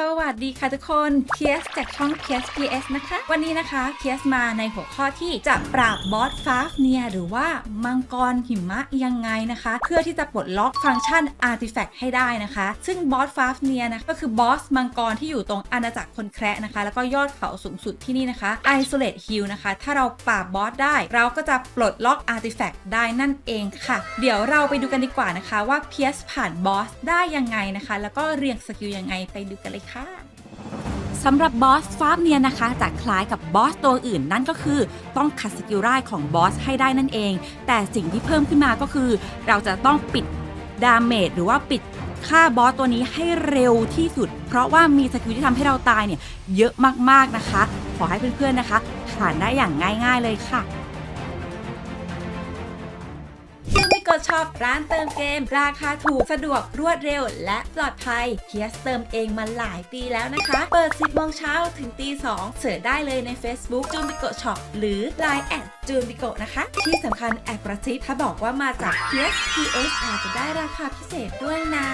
สวัสดีค่ะทุกคนเคียสจากช่องเคียส PS นะคะ วันนี้นะคะเคียสมาในหัวข้อที่จะปราบบอสฟาฟเนียหรือว่ามังกรหิมะยังไงนะคะ เพื่อที่จะปลดล็อกฟังก์ชันอาร์ติแฟกต์ให้ได้นะคะ ซึ่งบอสฟาฟเนียนะก็คือบอสมังกรที่อยู่ตรงอาณาจักรคนแคระนะคะ แล้วก็ยอดเขาสูงสุดที่นี่นะคะ Isolate Hill นะคะ ถ้าเราปราบบอสได้ เราก็จะปลดล็อกอาร์ติแฟกต์ได้นั่นเองค่ะ เดี๋ยวเราไปดูกันดีกว่านะคะ ว่าเพียสผ่านบอสได้ยังไงนะคะ แล้วก็เรียงสกิลยังไงไปดูกันเลยค่ะสำหรับบอสฟาร์มเนียนะคะจะคล้ายกับบอสตัวอื่นนั่นก็คือ ต้องขัดสกิลไล่ของบอสให้ได้นั่นเอง แต่สิ่งที่เพิ่มขึ้นมาก็คือ เราจะต้องปิดดาเมจหรือว่าปิดค่าบอสตัวนี้ให้เร็วที่สุด เพราะว่ามีสกิลที่ทำให้เราตายเนี่ยเยอะมากๆนะคะ ขอให้เพื่อนๆนะคะผ่านได้อย่างง่าย ๆเลยค่ะ ดช็อปร้านเติมเกม ราคาถูกสะดวกรวดเร็ว และปลอดภัยเคียสเติมเองมาหลายปีแล้วนะคะ เปิด 10โมงเช้าถึงตี 2 เสิร์ชได้เลยใน Facebook จูนบิโกช็อปหรือ Line แอดจูนบิโกนะคะ ที่สำคัญแอบกระซิบถ้าบอกว่ามาจากเคียส PS อาจจะได้ราคาพิเศษด้วยนะ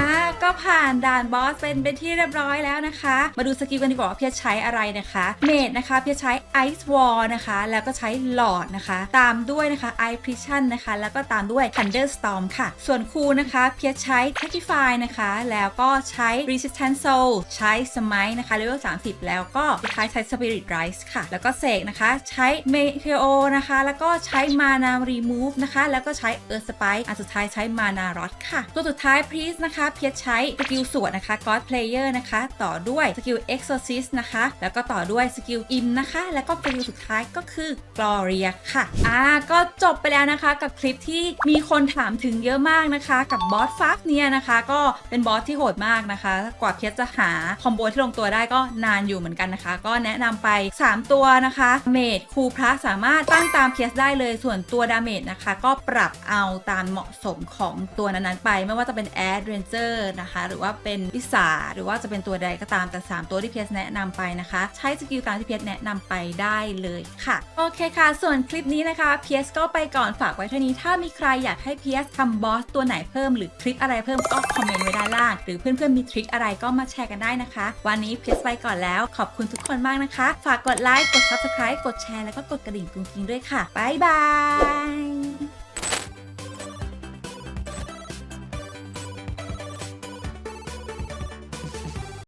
อ่า ก็ผ่านด่านบอสเป็นเป็นที่เรียบร้อยแล้วนะคะ มาดูสกิลกันดีกว่าว่าเพียใช้อะไรนะคะเมดนะคะเพียใช้ Ice Wall นะคะ แล้วก็ใช้หลอดนะคะ ตามด้วยนะคะ Eye Precision นะคะ แล้วก็ตามด้วย Thunderstorm ค่ะ ส่วนคูนะคะเพียใช้ Sacrify นะคะ แล้วก็ใช้ Resistance Soul ใช้ Smite นะคะ level 30 แล้วก็สุดท้ายใช้ Spirit Rise ค่ะ แล้วก็เสกนะคะใช้ Meteor นะคะ แล้วก็ใช้ Mana Remove นะคะ แล้วก็ใช้ Earth Spike อันสุดท้ายใช้ Mana Rod ค่ะ ตัวสุดท้าย Priest นะคะเพียใช้สกิลสวดนะคะ God Player นะคะ ต่อด้วยสกิล Exorcist นะคะ แล้วก็ต่อด้วยสกิล Im นะคะ แล้วก็สกิลสุดท้ายก็คือ Gloria ค่ะ อ่า ก็จบไปแล้วนะคะกับคลิปที่มีคนถามถึงเยอะมากนะคะ กับบอสฟักเนี่ยนะคะ ก็เป็นบอสที่โหดมากนะคะ กว่าเพียสจะหาคอมโบที่ลงตัวได้ก็นานอยู่เหมือนกันนะคะ ก็แนะนำไป 3 ตัวนะคะ เมดคูพระสามารถตั้งตามเพียสได้เลย ส่วนตัวดาเมจนะคะ ก็ปรับเอาตามเหมาะสมของตัวนั้นๆไป ไม่ว่าจะเป็นแอดเรนเจอร์นะคะ หรือว่าเป็นวิสาหรือว่าจะเป็นตัวใดก็ตามแต่ 3 ตัวที่เพียสแนะนำไปนะคะ ใช้สกิลตามที่เพียสแนะนำไปได้เลยค่ะ โอเคค่ะ ส่วนคลิปนี้นะคะเพียสก็ไปก่อนฝากไว้เท่านี้ถ้ามีใครอยากให้เพียสทำบอสตัวไหนเพิ่มหรือทริคอะไรเพิ่มก็คอมเมนต์ไว้ด้านล่างหรือเพื่อนๆมีทริคอะไรก็มาแชร์กันได้นะคะ วันนี้เพียสไปก่อนแล้วขอบคุณทุกคนมากนะคะ ฝากกดไลค์กด subscribe กดแชร์แล้วก็กดกระดิ่งกุ้งกิ้งด้วยค่ะบ๊ายบาย